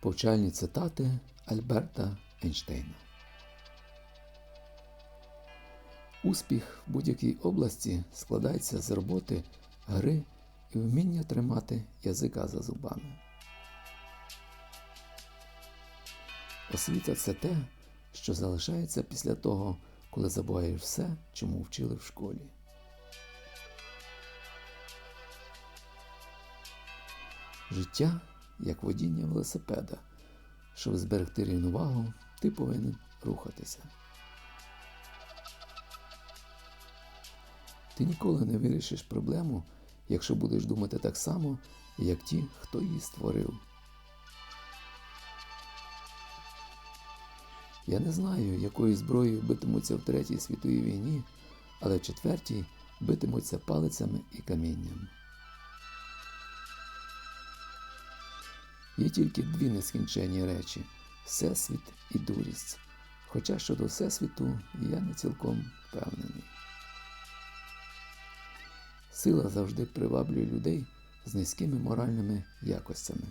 Повчальні цитати Альберта Ейнштейна. Успіх в будь-якій області складається з роботи, гри і вміння тримати язика за зубами. Освіта це те, що залишається після того, коли забуваєш все, чому вчили в школі. Життя як водіння велосипеда. Щоб зберегти рівновагу, ти повинен рухатися. Ти ніколи не вирішиш проблему, якщо будеш думати так само, як ті, хто її створив. Я не знаю, якою зброєю битимуться в Третій світовій війні, але в четвертій битимуться палицями і камінням. Є тільки дві нескінченні речі всесвіт і дурість. Хоча щодо Всесвіту я не цілком впевнений. Сила завжди приваблює людей з низькими моральними якостями.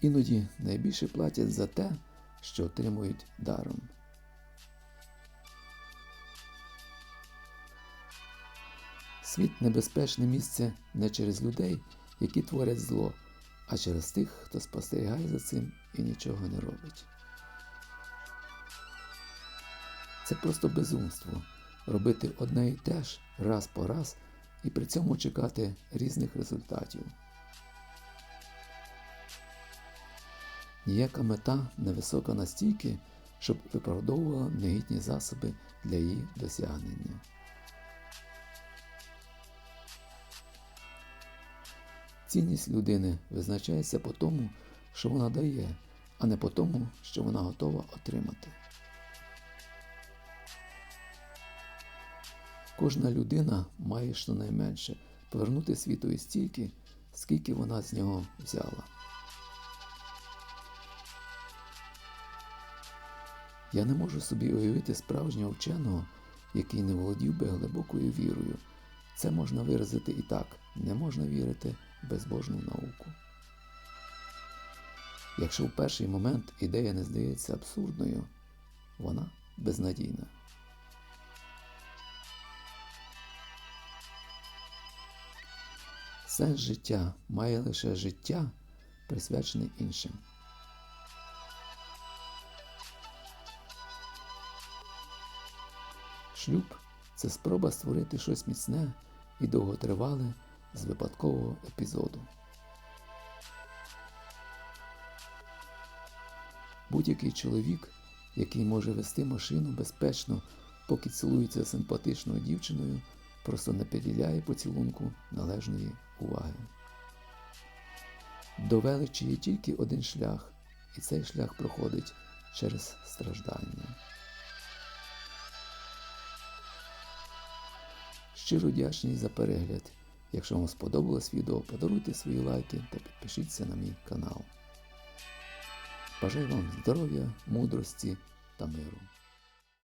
Іноді найбільше платять за те, що отримують даром. Світ небезпечне місце не через людей, які творять зло, а через тих, хто спостерігає за цим і нічого не робить. Це просто безумство робити одне і те ж раз по раз і при цьому чекати різних результатів. Ніяка мета не висока настільки, щоб виправдовувала негідні засоби для її досягнення. Цінність людини визначається по тому, що вона дає, а не по тому, що вона готова отримати. Кожна людина має щонайменше повернути світові стільки, скільки вона з нього взяла. Я не можу собі уявити справжнього вченого, який не володів би глибокою вірою. Це можна виразити і так, не можна вірити безбожну науку. Якщо в перший момент ідея не здається абсурдною, вона безнадійна. Сенс життя має лише життя, присвячене іншим. Шлюб це спроба створити щось міцне і довготривале з випадкового епізоду. Будь-який чоловік, який може вести машину безпечно, поки цілується симпатичною дівчиною, просто не приділяє поцілунку належної уваги. До величі є тільки один шлях, і цей шлях проходить через страждання. Щиро вдячний за перегляд. Якщо вам сподобалось відео, подаруйте свої лайки та підпишіться на мій канал. Бажаю вам здоров'я, мудрості та миру.